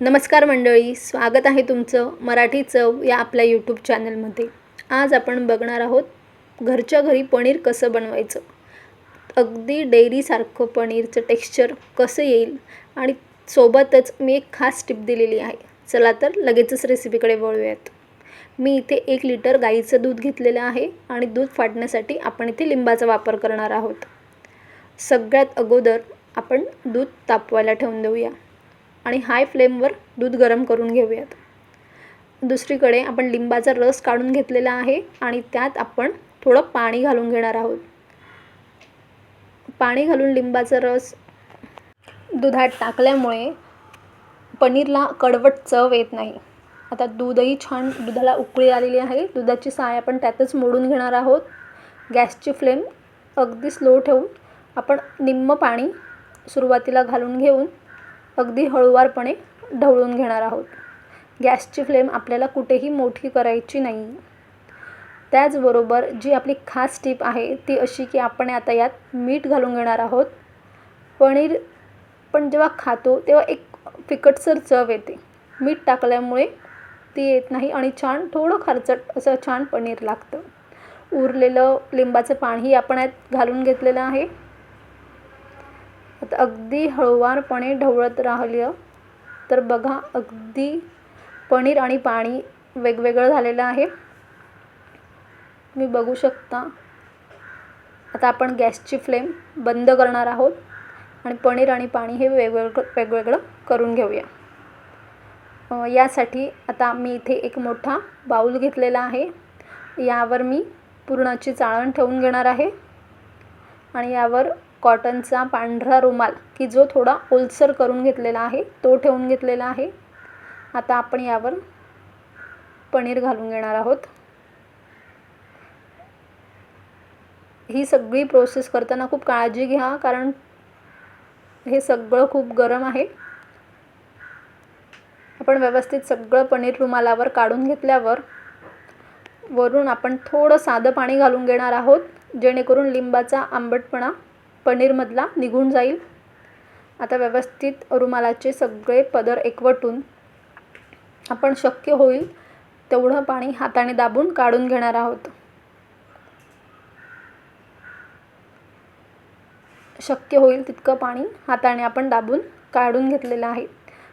नमस्कार मंडळी स्वागत आहे तुमचं मराठी चव या आपल्या यूट्यूब चॅनलमध्ये आज आपण बघणार आहोत घरच्या घरी पनीर कसं बनवायचं. अगदी डेअरीसारखं पनीरचं टेक्स्चर कसं येईल आणि सोबतच मी एक खास टिप दिलेली आहे. चला तर लगेचच रेसिपीकडे वळूयात. मी इथे एक लिटर गाईचं दूध घेतलेलं आहे आणि दूध फाटण्यासाठी आपण इथे लिंबाचा वापर करणार आहोत. सगळ्यात अगोदर आपण दूध तापवायला ठेवून देऊया. आणि हाय फ्लेमवर दूध गरम करून घेऊयात. दुसरीकडे आपण लिंबाचा रस काढून घेतलेला आहे आणि त्यात आपण थोडं पाणी घालून घेणार आहोत. पाणी घालून लिंबाचा रस दुधात टाकल्यामुळे पनीरला कडवट चव येत नाही. आता दूधही छान दुधाला उकळी आलेली आहे. दुधाची साय आपण त्यातच मोडून घेणार आहोत. गॅसची फ्लेम अगदी स्लो ठेवून आपण निम्म पाणी सुरुवातीला घालून घेऊन अगदी हळूवारपणे ढवळून घेणार आहोत. गॅसची फ्लेम आपल्याला कुठेही मोठी करायची नाही. त्याचबरोबर जी आपली खास टीप आहे ती अशी की आपण आता यात मीठ घालून घेणार आहोत. पनीर पण जेव्हा खातो तेव्हा एक फिकटसर चव येते. मीठ टाकल्यामुळे ती येत नाही आणि छान थोडं खारचट असं छान पनीर लागतं. उरलेलं लिंबाचं पाणीही आपण यात घालून घेतलेलं आहे. आता अगदी हळूवारपणे ढवळत राहिलं. तर बघा अगदी पनीर आणि पाणी वेगवेगळं झालेलं आहे. तुम्ही बघू शकता. आता आपण गॅसची फ्लेम बंद करणार आहोत आणि पनीर आणि पाणी हे वेगवेगळं वेगवेगळं करून घेऊया. यासाठी आता मी इथे एक मोठा बाऊल घेतलेला आहे. यावर मी पुरणाची चाळण ठेवून घेणार आहे. आणि यावर कॉटनचा पांढरा रुमाल की जो थोडा ओलसर करून घेतलेला आहे तो ठेवून घेतलेला आहे. आता आपण यावर पनीर घालून घेणार आहोत. ही सगळी प्रोसेस करताना खूप काळजी घ्या कारण हे सगळं खूप गरम आहे. आपण व्यवस्थित सगळं पनीर रुमालावर काढून घेतल्यावर वरून आपण थोडं साधं पाणी घालून घेणार आहोत जेणेकरून लिंबाचा आंबटपणा पनीरमधला निघून जाईल. आता व्यवस्थित रुमालाचे सगळे पदर एकवटून आपण शक्य होईल तेवढं पाणी हाताने दाबून काढून घेणार आहोत. शक्य होईल तितकं पाणी हाताने आपण दाबून काढून घेतलेलं आहे.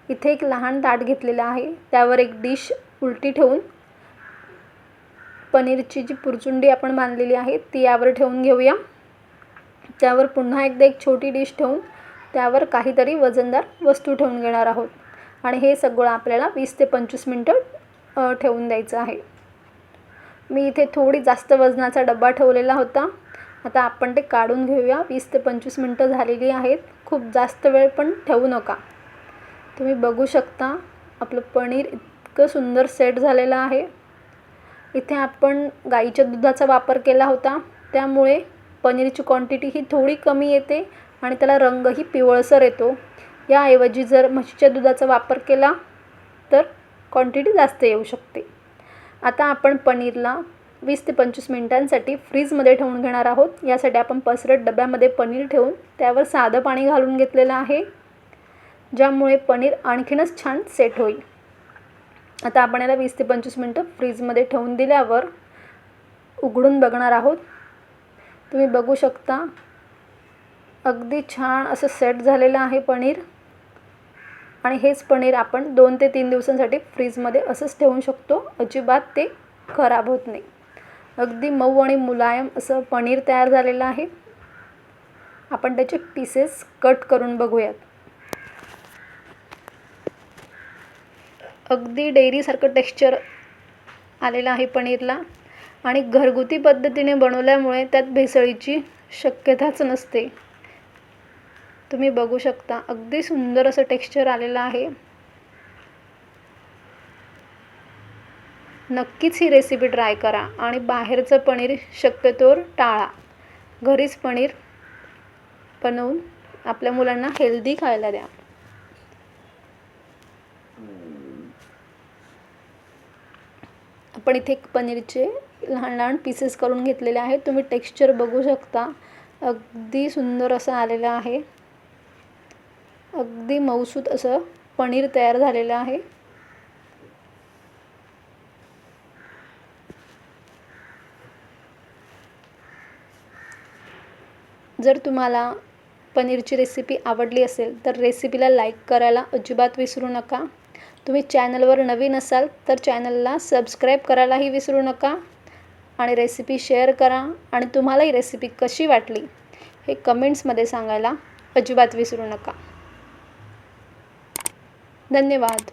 इथे एक लहान ताट घेतलेलं आहे. त्यावर एक डिश उलटी ठेवून पनीरची जी पुरचुंडी आपण बांधलेली आहे ती यावर ठेवून घेऊया. त्यावर पुन्हा एकदा एक छोटी डिश ठेवून त्यावर काहीतरी वजनदार वस्तू ठेवून घेणार आहोत. आणि हे सगळं आपल्याला वीस ते पंचवीस मिनटं ठेवून द्यायचं आहे. मी इथे थोडी जास्त वजनाचा डब्बा ठेवलेला होता. आता आपण ते काढून घेऊया. वीस ते पंचवीस मिनटं झालेली आहेत. खूप जास्त वेळ पण ठेवू नका. तुम्ही बघू शकता आपलं पनीर इतकं सुंदर सेट झालेलं आहे. इथे आपण गाईच्या दुधाचा वापर केला होता. त्यामुळे पनीरची क्वांटिटी ही थोडी कमी येते आणि त्याला रंगही पिवळसर येतो. याऐवजी जर म्हशीच्या दुधाचा वापर केला तर क्वांटिटी जास्त येऊ शकते. आता आपण पनीरला वीस ते पंचवीस मिनटांसाठी फ्रीजमध्ये ठेवून घेणार आहोत. यासाठी आपण पसरट डब्यामध्ये पनीर ठेवून त्यावर साधं पाणी घालून घेतलेलं आहे ज्यामुळे पनीर आणखीनच छान सेट होईल. आता आपण याला वीस ते पंचवीस मिनटं फ्रीजमध्ये ठेवून दिल्यावर उघडून बघणार आहोत. तुम्ही बघू शकता. अगदी छान असं सेट झालेलं आहे पनीर. आणि हेच पनीर आपण दोन ते तीन दिवसांसाठी फ्रीजमध्ये असंच ठेवू शकतो. अजिबात ते खराब होत नाही. अगदी मऊ आणि मुलायम असं पनीर तयार झालेलं आहे. आपण त्याचे पीसेस कट करून बघूयात. अगदी डेअरीसारखं टेक्स्चर आलेलं आहे पनीरला. आणि घरगुती पद्धतीने बनवल्यामुळे त्यात भेसळीची शक्यताच नसते. तुम्ही बघू शकता अगदी सुंदर असं टेक्स्चर आलेलं आहे. नक्कीच ही रेसिपी ट्राय करा आणि बाहेरचं पनीर शक्यतोवर टाळा. घरीच पनीर बनवून आपल्या मुलांना हेल्दी खायला द्या. आपण इथे पनीरचे लहान लहान पीसेस करून घेतलेले आहेत. तुम्ही टेक्स्चर बघू शकता. अगदी सुंदर असं आलेलं आहे. अगदी मऊसूत असं पनीर तयार झालेलं आहे. जर तुम्हाला पनीरची रेसिपी आवडली असेल तर रेसिपीला लाईक करायला अजिबात विसरू नका. तुम्ही चॅनलवर नवीन असाल तर चॅनलला सबस्क्राईब करायलाही विसरू नका आणि रेसिपी शेअर करा आणि तुम्हाला ही रेसिपी कशी वाटली हे कमेंट्समध्ये सांगायला अजिबात विसरू नका. धन्यवाद.